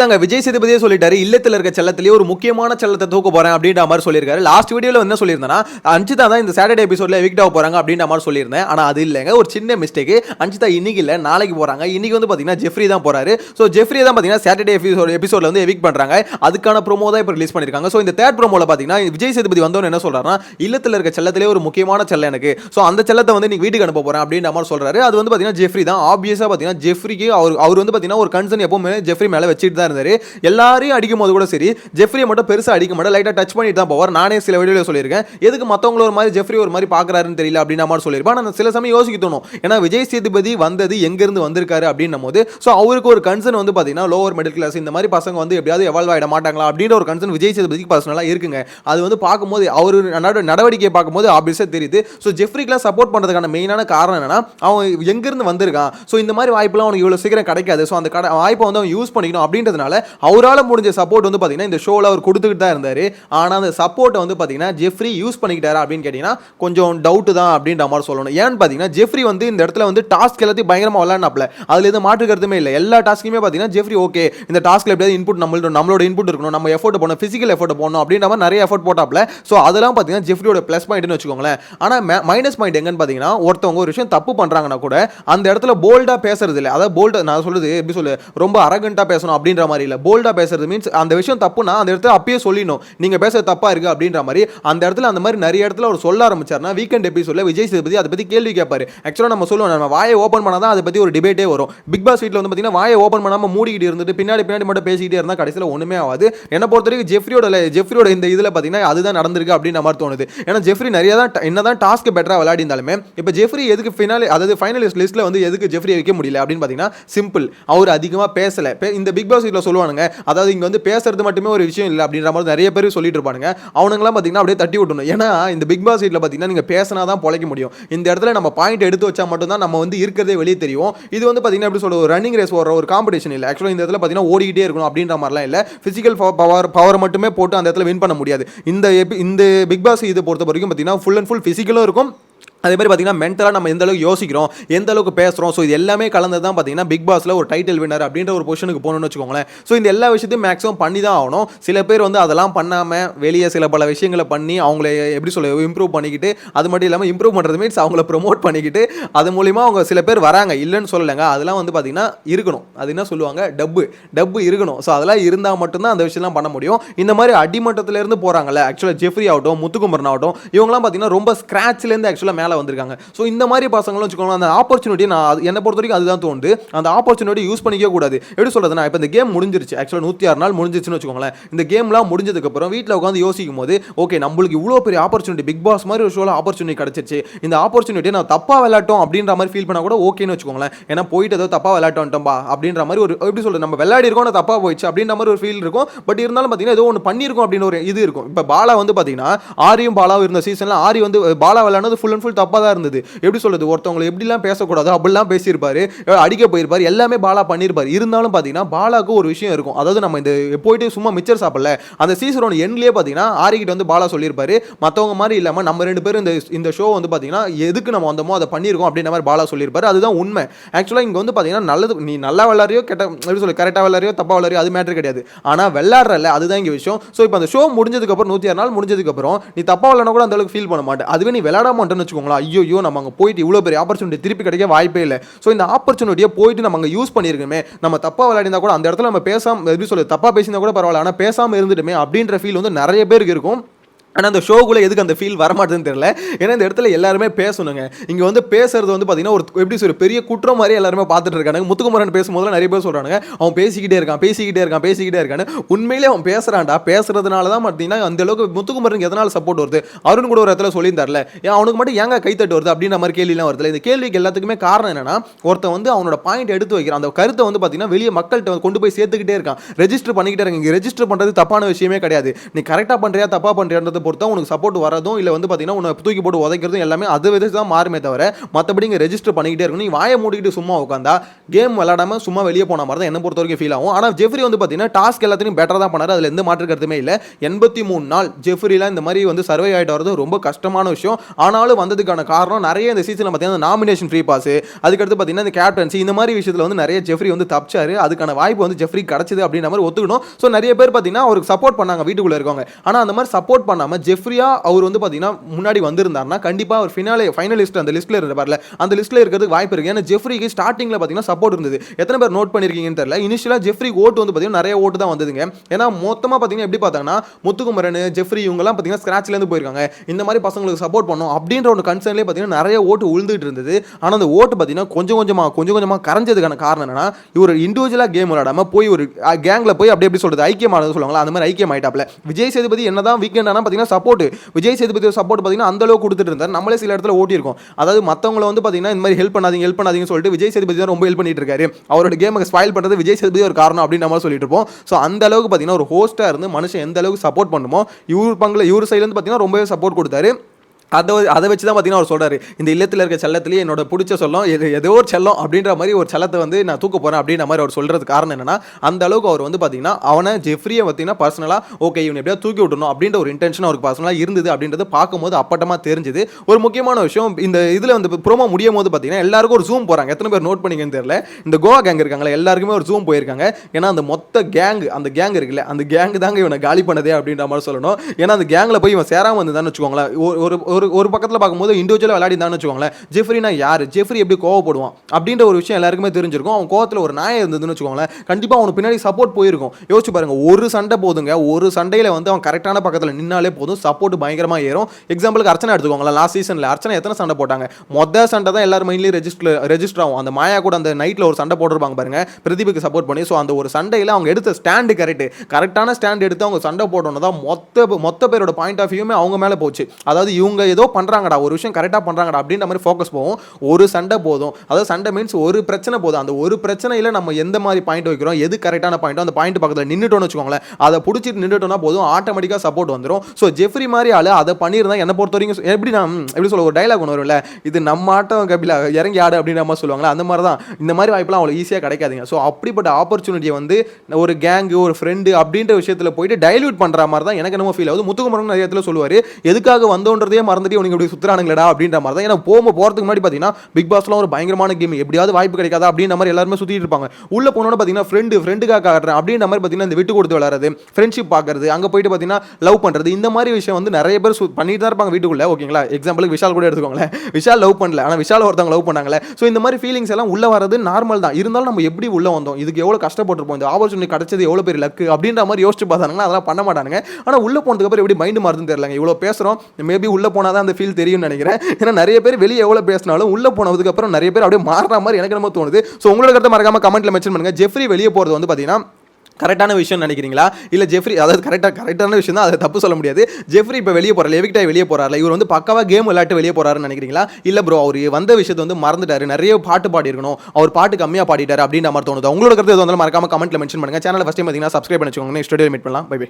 தாங்க விஜய் சேதுபதியே சொல்லிட்டாரு இல்லத்தில் இருக்க செல்லத்திலேயே ஒரு முக்கியமான செல்லத்தை தூக்க போறேன் அப்படின்ற மாதிரி சொல்லியிருக்காரு. லாஸ்ட் வீடியோல என்ன சொல்லியிருந்தேன்னா அஞ்சிதா தான் இந்த சாட்டர்டே எபிசோட்ல எவிக்ட் ஆக போறாங்க அப்படின்ற மாதிரி சொல்லியிருந்தேன். ஆனா அது இல்லைங்க. ஒரு சின்ன மிஸ்டேக் அஞ்சிதா இன்னைக்கு இல்ல நாளைக்கு போறாங்க. இன்னைக்கு வந்து பாத்தீங்கன்னா ஜெஃப்ரி தான் போறாரு. ஸோ ஜெஃப்ரி தான் பாத்தீங்கன்னா சாட்டர்டே எபிசோட் எபிசோட்ல வந்து எவிக் பண்றாங்க. அதுக்கான ப்ரோமோ தான் இப்போ ரிலீஸ் பண்ணிருக்காங்க. ஸோ இந்த தேர்ட் ப்ரோமோல பாத்தீங்கன்னா விஜய் சேதுபதி வந்தவன் என்ன சொல்றாருன்னா இல்லத்தில் இருக்க செல்லத்திலே ஒரு முக்கியமான செல்லம் எனக்கு. ஸோ அந்த செல்லத்தை வந்து நீங்க வீட்டுக்கு அனுப்ப போறேன் அப்படின்ற மாதிரி சொல்றாரு. அது வந்து பாத்தீங்கன்னா ஜெஃப்ரி தான். ஆப்வியஸா பாத்தீங்கன்னா ஜெஃப்ரிக்கு அவர் அவர் வந்து பாத்தீங்கன்னா ஒரு கன்சர்ன் எப்பவுமே ஜெஃப்ரி மேல வச்சுட்டு தான் இருந்தார். எல்லாரையும் அடிக்கும் போது கூட சரி ஜெஃப்ரியை மட்டும் பெருசாக அடிக்க மாட்டேன். லைட்டா டச் பண்ணிட்டு தான் போவார். நானே சில வீடியோவில் சொல்லியிருக்கேன். எதுக்கு மத்தவங்கள ஒரு மாதிரி ஜெஃப்ரி ஒரு மாதிரி பார்க்குறாருன்னு தெரியல அப்படின்ற மாதிரி சொல்லியிருப்பேன். ஆனா சில சமயம் யோசிக்க தோணும். ஏன்னா விஜய் சேதுபதி வந்தது எங்க இருந்து வந்திருக்காரு அப்படின்னும் போது ஸோ அவருக்கு ஒரு கன்சர்ன் வந்து பார்த்தீங்கன்னா லோவர் மிடில் கிளாஸ் இந்த மாதிரி பசங்க வந்து எப்படியாவது எவால்வ் ஆயிட மாட்டாங்களா அப்படின்ற ஒரு கன்சர்ன் விஜய் சேதுபதிக்கு பர்சனலாக இருக்குங்க. அது வந்து பார்க்கும்போது அவர் நடவடிக்கையை பார்க்கும்போது ஆப்வியஸாக தெரியுது. ஸோ ஜெஃப்ரிக்கெலாம் சப்போர்ட் பண்ணுறதுக்கான மெயினான காரணம் என்னன்னா அவன் எங்கேருந்து வந்திருக்கான்? ஸோ இந்த மாதிரி வாய்ப்புலாம் அவனுக்கு இவ்வளோ சீக்கிரம் கிடைக்காது. ஸோ அந்த கடை வாய்ப்பை வந்து அவன் யூஸ் பண்ணிக்கணும் அப்படின்றது அப்படின்றதுனால அவரால் முடிஞ்ச சப்போர்ட் வந்து பார்த்தீங்கன்னா இந்த ஷோவில் அவர் கொடுத்துக்கிட்டு தான் இருந்தார். ஆனால் அந்த சப்போர்ட்டை வந்து பார்த்தீங்கன்னா ஜெஃப்ரி யூஸ் பண்ணிக்கிட்டாரா அப்படின்னு கேட்டிங்கன்னா கொஞ்சம் டவுட்டு தான் அப்படின்ற மாதிரி சொல்லணும். ஏன்னு பார்த்தீங்கன்னா ஜெஃப்ரி வந்து இந்த இடத்துல வந்து டாஸ்க் எல்லாத்தையும் பயங்கரமாக விளாட்னாப்ல அதில் எதுவும் மாற்று கருத்துமே இல்லை. எல்லா டாஸ்க்குமே பார்த்தீங்கன்னா ஜெஃப்ரி ஓகே இந்த டாஸ்க்கில் எப்படியாவது இன்புட் நம்மளோட நம்மளோட இன்புட் இருக்கணும். நம்ம எஃபோர்ட் போடணும் ஃபிசிக்கல் எஃபோர்ட் போடணும் அப்படின்ற மாதிரி நிறைய எஃபோர்ட் போட்டாப்ல. ஸோ அதெல்லாம் பார்த்தீங்கன்னா ஜெஃப்ரியோட ப்ளஸ் பாயிண்ட்னு வச்சுக்கோங்களேன். ஆனால் மைனஸ் பாயிண்ட் எங்கன்னு பார்த்தீங்கன்னா ஒருத்தவங்க ஒரு விஷயம் தப்பு பண்ணுறாங்கன்னா கூட அந்த இடத்துல போல்டாக பேசுறது இல்லை அதாவது போல்டாக நான் சொல்லுது எப்படி சொல்லு ரொம்ப அரகண்டாக பேசணும் அப்படின்ற மாதிரி இல்லை. போல்டாக பேசுறது மீன்ஸ் அந்த விஷயம் தப்புனா அந்த இடத்துல அப்பயே சொல்லிடணும். நீங்கள் பேசுறது தப்பாக இருக்குது அப்படின்ற மாதிரி அந்த இடத்துல அந்த மாதிரி நிறைய இடத்துல அவர் சொல்ல ஆரம்பிச்சார்னா வீக்கெண்ட் சொல்ல விஜய் சேதுபதி அதை பற்றி கேள்வி கேட்பார். ஆக்சுவலாக நம்ம சொல்லுவோம் நம்ம வாயை ஓப்பன் பண்ணால் தான் அதை பற்றி ஒரு டிபேட்டே வரும். பிக் பாஸ் வீட்டில் வந்து பார்த்தீங்கன்னா வாயை ஓப்பன் பண்ணாமல் மூடிக்கிட்டு இருந்துட்டு பின்னாடி பின்னாடி மட்டும் பேசிக்கிட்டே இருந்தால் கடைசியில் ஒன்றுமே ஆகாது. என்னை பொறுத்த வரைக்கும் ஜெஃப்ரியோட ஜெஃப்ரியோட இந்த இதில் பார்த்தீங்கன்னா அதுதான் நடந்திருக்கு அப்படின்ற மாதிரி தோணுது. ஏன்னா ஜெஃப்ரி நிறைய தான் என்ன தான் டாஸ்க் பெட்டராக விளையாடி இருந்தாலுமே இப்போ ஜெஃப்ரி எதுக்கு ஃபினாலி அதாவது ஃபைனலிஸ்ட் லிஸ்ட்டில் வந்து எதுக்கு ஜெஃப்ரி வைக்க முடியல அப்படின்னு பார்த்தீங்கன்னா சிம்பிள் அவர் அதிகமாக பேசலை. இந்த பிக் பாஸ் வீட்டில் சொல்லுவானுங்க. அதாவது இங்கே வந்து பேசுறது மட்டுமே ஒரு விஷயம் இல்லை அப்படின்ற மாதிரி நிறைய பேர் சொல்லிட்டு இருப்பானுங்க. அவனுங்களாம் பார்த்தீங்கன்னா அப்படியே தட்டி விட்டணும் ஏன்னா இந்த பிக் பாஸ் வீட்டில் பார்த்தீங்கன்னா நீங்கள் பேசினா தான் பொழைக்க முடியும். இந்த இடத்துல நம்ம பாயிண்ட் எடுத்து வச்சா மட்டும்தான் நம்ம வந்து இருக்கிறதே வெளியே தெரியும். இது வந்து பார்த்தீங்கன்னா எப்படி சொல்ற ஒரு ரன்னிங் ரேஸ் ஓடுற ஒரு காம்படிஷன் இல்லை. ஆக்சுவலாக இந்த இடத்துல பார்த்தீங்கன்னா ஓடிக்கிட்டே இருக்கணும் அப்படின்ற மாதிரிலாம் இல்லை. ஃபிசிக்கல் பவர் பவர் மட்டுமே போட்டு அந்த இடத்துல வின் பண்ண முடியாது. இந்த இந்த பிக் பாஸ் இது பொறுத்த வரைக்கும் பார்த்தீங்கன்னா ஃபுல் அண்ட் ஃபுல் ஃபிசிக்கலும் இருக்கும். அதே மாதிரி பார்த்தீங்கன்னா மென்டலாக நம்ம எந்த அளவுக்கு யோசிக்கிறோம் எந்த அளவுக்கு பேசுகிறோம் ஸோ இது எல்லாமே கலந்து தான் பார்த்தீங்கன்னா பிக் பாஸில் ஒரு டைட்டில் வின்னர் அப்படின்ற ஒரு பொசிஷனுக்கு போகணும்னு வச்சுக்கோங்களேன். ஸோ இந்த எல்லா விஷயத்தையும் மேக்ஸிமம் பண்ணி தான் ஆகணும். சில பேர் வந்து அதெல்லாம் பண்ணாமல் வெளியே சில பல விஷயங்களை பண்ணி அவங்கள எப்படி சொல்ல இம்ப்ரூவ் பண்ணிக்கிட்டு அது மட்டும் இல்லாமல் இம்ப்ரூவ் பண்ணுறது மீன்ஸ் அவங்கள ப்ரொமோட் பண்ணிக்கிட்டு அது மூலிமா அவங்க சில பேர் வராங்க. இல்லைன்னு சொல்லலைங்க. அதெல்லாம் வந்து பார்த்தீங்கன்னா இருக்கணும். அது என்ன சொல்லுவாங்க? டப்பு டப்பு இருக்கணும். ஸோ அதெல்லாம் இருந்தால் மட்டும்தான் அந்த விஷயம்லாம் பண்ண முடியும். இந்த மாதிரி அடிமட்டத்திலேருந்து போகிறாங்கல்ல ஆக்சுவலாக ஜெஃப்ரி ஆகட்டும் முத்துக்குமரன் ஆகட்டும் இவங்கலாம் பார்த்தீங்கன்னா ரொம்ப ஸ்க்ராட்ச்லேருந்து ஆக்சுவலாக மேலே வந்திருக்காங்க. ஸோ இந்த மாதிரி பசங்களும் வச்சுக்கோங்க அந்த ஆப்பர்ச்சுனிட்டி நான் என்னை பொறுத்த வரைக்கும் அதுதான் தோணுது. அந்த ஆப்பர்ச்சுனிட்டி யூஸ் பண்ணிக்க கூடாது. எப்படி சொல்றதுன்னா இப்போ இந்த கேம் முடிஞ்சிருச்சு. ஆக்சுவலாக நூற்றி ஆறு நாள் முடிஞ்சிருச்சுன்னு வச்சுக்கோங்களேன். இந்த கேம்லாம் முடிஞ்சதுக்கப்புறம் வீட்டில் உட்காந்து யோசிக்கும் போது ஓகே நம்மளுக்கு இவ்வளோ பெரிய ஆப்பர்ச்சுனிட்டி பிக் பாஸ் மாதிரி ஒரு ஷோவில் ஆப்பர்ச்சுனிட்டி கிடச்சிருச்சு. இந்த ஆப்பர்ச்சுனிட்டி நான் தப்பாக விளையாட்டோம் அப்படின்ற மாதிரி ஃபீல் பண்ணால் கூட ஓகேன்னு வச்சுக்கோங்களேன். ஏன்னா போயிட்டு ஏதோ தப்பாக விளையாட்டோம்ட்டோம்பா அப்படின்ற மாதிரி ஒரு எப்படி சொல்றது நம்ம விளையாடி இருக்கோம் தப்பாக போயிடுச்சு அப்படின்ற மாதிரி ஒரு ஃபீல் இருக்கும். பட் இருந்தாலும் பார்த்தீங்கன்னா ஏதோ ஒன்று பண்ணியிருக்கோம் அப்படின்னு ஒரு இது இருக்கும். இப்போ பாலா வந்து பார்த்தீங்கன்னா ஆரியும் பாலாவும் இருந்த சீசனில் ஆரி வந்து பாலா விளையாடுறது ஃபுல் அண்ட் ஃபுல் தப்பாக தான் இருந்தது. எப்படி சொல்கிறது ஒருத்தவங்களை எப்படிலாம் பேசக்கூடாதோ அப்படிலாம் பேசியிருப்பார். அடிக்க போயிருப்பார். எல்லாமே பாலா பண்ணியிருப்பாரு. இருந்தாலும் பார்த்தீங்கன்னா பாலாக்கு ஒரு விஷயம் இருக்கும். அதாவது நம்ம இந்த போயிட்டு சும்மா மிச்சர் சாப்பிடல. அந்த சீசன் ஒன் எண்ட்லேயே பார்த்தீங்கன்னா ஆரிக்கிட்ட வந்து பாலா சொல்லியிருப்பாரு. மற்றவங்க மாதிரி இல்லாமல் நம்ம ரெண்டு பேரும் இந்த இந்த ஷோ வந்து பார்த்தீங்கன்னா எதுக்கு நம்ம வந்தோமோ அதை பண்ணியிருக்கோம் அப்படின்ற மாதிரி பாலா சொல்லியிருப்பாரு. அதுதான் உண்மை. ஆக்சுவலாக இங்கே வந்து பார்த்தீங்கன்னா நல்லது நீ நல்லா விளாட்றியோ கெட்ட எப்படி சொல்லு கரெக்டாக விளாட்றியோ தப்பாக விளாட்றியோ அது மேட்டர் கிடையாது. ஆனால் விளாட்றல அதுதான் இங்கே விஷயம். ஸோ இப்போ அந்த ஷோ முடிஞ்சதுக்கப்புறம் நூற்றி ஆறு நாள் முடிஞ்சதுக்கப்புறம் நீ தப்பாக விளாட்னா கூட அந்த அளவுக்கு ஃபீல் பண்ண மாட்டேன் அதுவே நீ விளாட மாட்டேன்னு வச்சுக்கோங்களேன் ஐயோ ஐயோ நம்ம அங்கே போயிட்டு இவ்வளோ பெரிய ஆப்பர்ச்சுனிட்டி திருப்பி கிடைக்க வாய்ப்பே இல்லை. ஸோ இந்த ஆப்பர்ச்சுனிட்டியை போயிட்டு நம்ம அங்கே யூஸ் பண்ணியிருக்கோமே நம்ம தப்பாக விளையாடினா கூட அந்த இடத்துல நம்ம பேசாமல் எப்படி சொல்லு தப்பாக பேசியிருந்தா கூட பரவாயில்ல. ஆனால் பேசாமல் இருந்துட்டுமே அப்படின்ற ஃபீல் வந்து நிறைய பேருக்கு இருக்கும். ஆனால் அந்த ஷோக்குள்ளே எதுக்கு அந்த ஃபீல் வரமாட்டேன்னு தெரியல. ஏன்னா இந்த இடத்துல எல்லாருமே பேசணுங்க. இங்கே வந்து பேசுறது வந்து பார்த்தீங்கன்னா ஒரு எப்படி சொல்ற பெரிய குற்றம் மாதிரி எல்லாருமே பார்த்துட்டு இருக்காங்க முத்துக்குமரன் பேசும்போது நிறைய பேர் சொல்கிறாங்க அவன் பேசிக்கிட்டே இருக்கான் பேசிக்கிட்டே இருக்கான் பேசிக்கிட்டே இருக்கான்னு. உண்மையிலே அவன் பேசுகிறான்டா பேசுறதுனால தான் பார்த்தீங்கன்னா அந்த அளவுக்கு முத்துக்குமரனுக்கு எதனால் சப்போர்ட் வருது? அருண் கூட ஒரு இடத்துல சொல்லியிருந்தார்ல. ஏன் அவனுக்கு மட்டும் ஏங்க கைத்தட்டு வருது? அப்படின்ற மாதிரி கேள்விலாம் வருதுல இந்த கேள்விக்கு எல்லாத்துக்குமே காரணம் என்னன்னா ஒருத்தன் வந்து அவனோட பாயிண்ட் எடுத்து வைக்கிறான். அந்த கருத்தை வந்து பார்த்தீங்கன்னா வெளியே மக்கள்கிட்ட கொண்டு போய் சேர்த்துக்கிட்டே இருக்கான். ரெஜிஸ்டர் பண்ணிக்கிட்டே இருக்காங்க இங்கே ரெஜிஸ்டர் பண்ணுறது தப்பான விஷயமே கிடையாது. நீ கரெக்டாக பண்ணுறியா தப்பாக பண்ணுறியான்றது இருக்கிறத பொறுத்தா உனக்கு சப்போர்ட் வரதும் இல்லை வந்து பார்த்தீங்கன்னா உன்னை தூக்கி போட்டு உதைக்கிறதும் எல்லாமே அது விதத்து தான் மாறுமே தவிர மற்றபடி இங்கே ரெஜிஸ்டர் பண்ணிக்கிட்டே இருக்கணும். நீ வாயை மூடிக்கிட்டு சும்மா உட்காந்தா கேம் விளாடாமல் சும்மா வெளியே போன மாதிரி தான் என்ன பொறுத்த வரைக்கும் ஃபீல் ஆகும். ஆனால் ஜெஃப்ரி வந்து பார்த்தீங்கன்னா டாஸ்க் எல்லாத்தையும் பெட்டராக தான் பண்ணார். அதில் எந்த மாற்று கருத்துமே இல்லை. எண்பத்தி மூணு நாள் ஜெஃப்ரிலாம் இந்த மாதிரி வந்து சர்வை ஆகிட்டு வரது ரொம்ப கஷ்டமான விஷயம். ஆனாலும் வந்ததுக்கான காரணம் நிறைய இந்த சீசனில் பார்த்தீங்கன்னா நாமினேஷன் ஃப்ரீ பாஸ் அதுக்கடுத்து பார்த்தீங்கன்னா இந்த கேப்டன்சி இந்த மாதிரி விஷயத்தில் வந்து நிறைய ஜெஃப்ரி வந்து தப்பிச்சாரு. அதுக்கான வாய்ப்பு வந்து ஜெஃப்ரி கிடச்சிது அப்படின்ற மாதிரி ஒத்துக்கணும். ஸோ நிறைய பேர் பார்த்தீங்கன்னா அவருக்கு சப்போர்ட் பண்ணாங்க வீட்டுக்குள்ளே இருக்கவங்க. ஆனால் அந்த மாதிரி சப்போர்ட் பண்ணாமல் ஜெஃப்ரியா அவர் வந்து பார்த்தீங்கன்னா முன்னாடி வந்திருந்தாருன்னா கண்டிப்பாக அவர் ஃபினாலே ஃபைனலிஸ்ட் அந்த லிஸ்ட்டில் இருப்பார்ல அந்த லிஸ்ட்டில் இருக்கிறதுக்கு வாய்ப்பு இருக்குது ஏன்னா ஜெஃப்ரிக்கு ஸ்டார்டிங்கில் பார்த்தீங்கன்னா சப்போர்ட் இருந்தது. எத்தனை பேர் நோட் பண்ணியிருக்கீங்கன்னு தெரியல. இனிஷியலாக ஜெஃப்ரி ஓட்டு வந்து பார்த்தீங்கன்னா நிறைய ஓட்டு தான் வந்ததுங்க. ஏன்னா மொத்தமாக பார்த்தீங்கன்னா எப்படி பார்த்தாங்கன்னா முத்துக்குமரன் ஜெஃப்ரி இவங்கெல்லாம் பார்த்தீங்கன்னா ஸ்க்ராட்ச்லேருந்து போயிருக்காங்க. இந்த மாதிரி பசங்களுக்கு சப்போர்ட் பண்ணோம் அப்படின்ற ஒரு கன்சர்ன்லேயே பார்த்தீங்கன்னா நிறைய ஓட்டு உழுந்துட்டு இருந்தது. ஆனால் அந்த ஓட்டு பார்த்தீங்கன்னா கொஞ்சம் கொஞ்சமாக கொஞ்சம் கொஞ்சமாக கரைஞ்சதுக்கான காரணம் என்னன்னா இவர் இண்டிவிஜுவலாக கேம் விளையாடாமல் போய் ஒரு கேங்கில் போய் அப்படி எப்படி சொல்கிறது ஐக்கியமானது சொல்லுவாங்களா அந்த மாதிரி ஐக்கியம் ஆயிட்டாப்ல விஜய் சேதுபதி என்னதான் வீக்கெண்ட் பார்த்தீங்கன்னா பார்த்தீங்கன்னா சப்போர்ட் விஜய் சேதுபதி சப்போர்ட் பார்த்தீங்கன்னா அந்த அளவுக்கு கொடுத்துட்டு இருந்தார். நம்மளே சில இடத்துல ஓட்டியிருக்கோம். அதாவது மற்றவங்கள வந்து பார்த்தீங்கன்னா இந்த மாதிரி ஹெல்ப் பண்ணாதீங்க ஹெல்ப் பண்ணாதீங்கன்னு சொல்லிட்டு விஜய் சேதுபதி தான் ரொம்ப ஹெல்ப் பண்ணிட்டு இருக்காரு. அவரோட கேமுக்கு ஸ்பாயில் பண்ணுறது விஜய் சேதுபதி ஒரு காரணம் அப்படின்னு நம்ம சொல்லிட்டு இருப்போம். ஸோ அந்த அளவுக்கு பார்த்தீங்கன்னா ஒரு ஹோஸ்ட்டாக இருந்து மனுஷன் எந்த அளவுக்கு சப்போர்ட் பண்ணுமோ இவர் பங்கில் இவர் சைட்லேருந்து பார்த்தீங்கன்னா ரொம்பவே சப்போர்ட் கொடுத்தாரு. அதை அதை வச்சு தான் பார்த்தீங்கன்னா அவர் சொல்கிறாரு இந்த இல்லத்தில் இருக்க செல்லத்திலேயே என்னோட பிடிச்ச சொல்லம் எது ஏதோ ஒரு செல்லம் அப்படின்ற மாதிரி ஒரு செல்லத்தை வந்து நான் தூக்க போகிறேன் அப்படின்ற மாதிரி அவர் சொல்கிறது காரணம் என்னன்னா அந்த அளவுக்கு அவர் வந்து பார்த்தீங்கன்னா அவனை ஜெஃப்ரியை பார்த்தீங்கன்னா பர்சனலாக ஓகே இவனை எப்படியா தூக்கி விடணும் அப்படின்ற ஒரு இன்டென்ஷன் அவருக்கு பர்சனலாக இருந்தது அப்படின்றது பார்க்கும்போது அப்பட்டமாக தெரிஞ்சுது. ஒரு முக்கியமான விஷயம் இந்த இதில் வந்து ப்ரோமோ முடியும் போது பார்த்தீங்கன்னா எல்லாருக்கும் ஒரு ஜூம் போகிறாங்க எத்தனை பேர் நோட் பண்ணிங்கன்னு தெரியல. இந்த கோவா கேங் இருக்காங்களே எல்லாருக்குமே ஒரு ஜூம் போயிருக்காங்க. ஏன்னா அந்த மொத்த கேங் அந்த கேங் இருக்குல்ல அந்த கேங் தாங்க இவனை காலி பண்ணதே அப்படின்ற மாதிரி சொல்லணும். ஏன்னா அந்த கேங்கில் போய் இவன் சேராமல் வந்ததான்னு வச்சுக்கோங்களேன். ஒரு ஒரு- ஒரு பக்கத்தில் பார்க்கும்போது இண்டிவிஜுவலாக விளையாடிந்தான்னு வச்சுக்கோங்களேன். ஜெஃப்ரினா யார்? ஜெஃப்ரி எப்படி கோவப்படுவான்? அப்படின்ற ஒரு விஷயம் எல்லாருக்குமே தெரிஞ்சிருக்கும். அவன் கோவத்தில் ஒரு நாயம் இருந்ததுன்னு வச்சுக்கோங்களேன். கண்டிப்பாக அவனுக்கு பின்னாடி சப்போர்ட் போயிருக்கும். யோசிச்சு பாருங்க ஒரு சண்டை போதுங்க. ஒரு சண்டையில் வந்து அவன் கரெக்டான பக்கத்தில் நின்னாலே போதும். சப்போர்ட் பயங்கரமாக ஏறும். எக்ஸாம்பிளுக்கு அர்ச்சனை எடுத்துக்கோங்களேன். லாஸ்ட் சீசனில் அர்ச்சனை எத்தனை சண்டை போட்டாங்க? மொதல் சண்டை தான் எல்லாரும் மைண்ட்லேயும் ரெஜிஸ்டர் ரெஜிஸ்டர் ஆகும். அந்த மாயா கூட அந்த நைட்டில் ஒரு சண்டை போட்டிருப்பாங்க பாருங்க. பிரதீபுக்கு சப்போர்ட் பண்ணி ஸோ அந்த ஒரு சண்டையில் அவங்க எடுத்த ஸ்டாண்டு கரெக்ட் கரெக்டான ஸ்டாண்ட் எடுத்து அவங்க சண்டை போட்டோன்னு தான் மொத்த மொத்த பேரோட பாயிண்ட் ஆஃப் வியூமே அவங்க மேலே போச்சு. அதாவது இவங்க ஏதோ பண்ணுறாங்கடா ஒரு விஷயம் கரெக்டாக பண்ணுறாங்கடா அப்படின்ற மாதிரி ஃபோக்கஸ் போகும். ஒரு சண்டை போதும். அதாவது சண்டை மீன்ஸ் ஒரு பிரச்சனை போதும். அந்த ஒரு பிரச்சனையில் நம்ம எந்த மாதிரி பாயிண்ட் வைக்கிறோம் எது கரெக்டான பாயிண்ட்டோ அந்த பாயிண்ட் பக்கத்தில் நின்றுட்டோம்னு வச்சுக்கோங்களேன். அதை பிடிச்சிட்டு நின்றுட்டோம்னா போதும். ஆட்டோமேட்டிக்காக சப்போர்ட் வந்துடும் ஸோ ஜெஃப்ரி மாதிரி ஆள் அதை பண்ணியிருந்தா என்னை பொறுத்த வரைக்கும் எப்படி நான் எப்படி சொல்ல ஒரு டைலாக் ஒன்று வரும்ல? இது நம்ம ஆட்டம் கபிலா இறங்கி ஆடு அப்படின்ற மாதிரி சொல்லுவாங்களே அந்த மாதிரி தான் இந்த மாதிரி வாய்ப்புலாம் அவ்வளோ ஈஸியாக கிடைக்காதுங்க. ஸோ அப்படிப்பட்ட ஆப்பர்ச்சுனிட்டியை வந்து ஒரு கேங்கு ஒரு ஃப்ரெண்டு அப்படின்ற விஷயத்தில் போயிட்டு டைல்யூட் பண்ணுற மாதிரி தான் எனக்கு என்னமோ ஃபீல் ஆகுது. முத்துக்குமரன் நிறைய இடத்துல சொல்லுவார் எதுக்காக வந்தோன்றதே மறந்துட்டு உனக்கு இப்படி சுற்றுறானுங்களடா அப்படின்ற மாதிரி தான். ஏன்னா போக போகிறதுக்கு முன்னாடி பார்த்தீங்கன்னா பிக் பாஸ்லாம் ஒரு பயங்கரமான கேம் எப்படியாவது வாய்ப்பு கிடைக்காதா அப்படின்ற மாதிரி எல்லாருமே சுற்றிட்டு இருப்பாங்க. உள்ள போனோட பார்த்தீங்கன்னா ஃப்ரெண்டு ஃப்ரெண்டுக்காக காட்டுறேன் அப்படின்ற மாதிரி பார்த்தீங்கன்னா இந்த விட்டு கொடுத்து விளாட்றது ஃப்ரெண்ட்ஷிப் பார்க்கறது அங்கே போயிட்டு பார்த்தீங்கன்னா லவ் பண்ணுறது இந்த மாதிரி விஷயம் வந்து நிறைய பேர் சு- பண்ணிட்டு தான் இருப்பாங்க வீட்டுக்குள்ள. ஓகேங்களா? எக்ஸாம்பிளுக்கு விஷால் கூட எடுத்துக்கோங்களேன். விஷால் லவ் பண்ணல. ஆனால் விஷால் ஒருத்தவங்க லவ் பண்ணாங்களே. ஸோ இந்த மாதிரி ஃபீலிங்ஸ் எல்லாம் உள்ள வரது நார்மல் தான். இருந்தாலும் நம்ம எப்படி உள்ள வந்தோம்? இதுக்கு எவ்வளோ கஷ்டப்பட்டுருப்போம்? இந்த ஆப்பர்ச்சுனிட்டி கிடச்சது எவ்வளோ பெரிய லக்கு அப்படின்ற மாதிரி யோசிச்சு பார்த்தாங்கன்னா அதெல்லாம் பண்ண மாட்டானுங்க. ஆனால் உள்ள போனதுக்கப்புறம் எப்படி மைண்டு மாறுதுன்னு தெரியலங்க. இவ்வளோ பேசுகிறோம் மேபி உள்ள போனால் தான் அந்த ஃபீல் தெரியும்னு நினைக்கிறேன். ஏன்னா நிறைய பேர் வெளியே எவ்வளோ பேசினாலும் உள்ளே போனதுக்கு அப்புறம் நிறைய பேர் அப்படியே மாறுற மாதிரி எனக்கு நம்ம தோணுது. ஸோ உங்களோட கருத்தை மறக்காம கமெண்ட்டில் மென்ஷன் பண்ணுங்க. ஜெஃப்ரி வெளியே போகிறது வந்து பார்த்தீங்கன்னா கரெக்டான விஷயம் நினைக்கிறீங்களா? இல்லை ஜெஃப்ரி அதாவது கரெக்டாக கரெக்டான விஷயம் தான் அதை தப்பு சொல்ல முடியாது. ஜெஃப்ரி இப்போ வெளியே போகிறார் எவிக்டாய் வெளியே போறாருல இவர் வந்து பக்காவாக கேம் விளையாட்டு வெளியே போகிறாருன்னு நினைக்கிறீங்களா? இல்லை ப்ரோ அவர் வந்த விஷயத்தை வந்து மறந்துட்டாரு. நிறைய பாட்டு பாடி இருக்கணும் அவர் பாட்டு கம்மியாக பாடிட்டார் அப்படின்ற மாதிரி தோணுது. உங்களோட கருத்து எதுவும் மறக்காம கமெண்ட்ல மென்ஷன் பண்ணுங்க. சேனல் ஃபஸ்ட் டைம் பார்த்தீங்கன்னா சப்ஸ்கிரைப் பண்ணிச்சுக்கோங்க நெக்ஸ்ட் வீடியோ மீட் பண்ணலாம். Bye bye